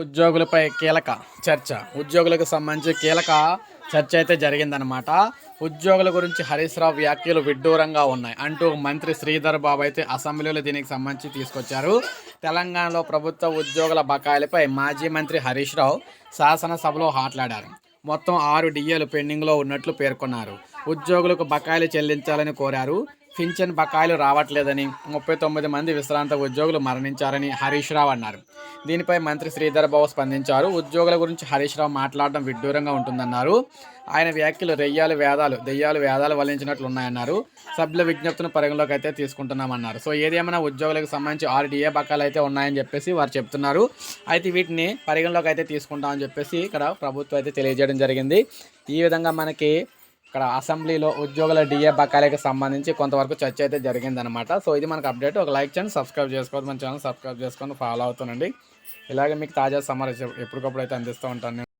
ఉద్యోగులపై కీలక చర్చ. ఉద్యోగులకు సంబంధించి కీలక చర్చ అయితే జరిగిందనమాట ఉద్యోగుల గురించి హరీష్ రావు వ్యాఖ్యలు విడ్డూరంగా ఉన్నాయి. అంటూ మంత్రి శ్రీధర్ బాబు అయితే అసెంబ్లీలో దీనికి సంబంధించి తీసుకొచ్చారు. తెలంగాణలో ప్రభుత్వ ఉద్యోగుల బకాయిలపై మాజీ మంత్రి హరీష్ రావు శాసనసభలో మాట్లాడారు మొత్తం ఆరు డిఏలు పెండింగ్లో ఉన్నట్లు పేర్కొన్నారు. ఉద్యోగులకు బకాయిలు చెల్లించాలని కోరారు. పింఛన్ బకాయిలు రావట్లేదని ముప్పై తొమ్మిది మంది విశ్రాంత ఉద్యోగులు మరణించారని హరీష్ రావు అన్నారు. దీనిపై మంత్రి శ్రీధర్ బాబు స్పందించారు. ఉద్యోగుల గురించి హరీష్ రావు మాట్లాడడం విడ్డూరంగా ఉంటుందన్నారు. ఆయన వ్యాఖ్యలు రెయ్యాలు వేదాలు దెయ్యాలు వేదాలు వల్లించినట్లు ఉన్నాయన్నారు. సభ్యుల విజ్ఞప్తిని పరిగణలోకి అయితే తీసుకుంటున్నామన్నారు. సో ఏదేమైనా ఉద్యోగులకు సంబంధించి ఆరు డిఏ బకాయిలు అయితే ఉన్నాయని చెప్పేసి వారు చెప్తున్నారు. అయితే వీటిని పరిగణలోకి అయితే తీసుకుంటామని చెప్పేసి ఇక్కడ ప్రభుత్వం అయితే తెలియజేయడం జరిగింది. ఈ విధంగా మనకి ఇక్కడ అసెంబ్లీలో ఉద్యోగుల డిఏ బకాయిలకు సంబంధించి కొంతవరకు చర్చ అయితే జరిగిందనమాట. సో ఇది మనకు అప్డేట్. ఒక లైక్ చేయండి సబ్స్క్రైబ్ చేసుకోవద్దు. మన ఛానల్ సబ్స్క్రైబ్ చేసుకొని ఫాలో అవుతుండండి. ఇలాగే మీకు తాజా సమాచారం ఎప్పటికప్పుడు అయితే అందిస్తూ ఉంటాను నేను.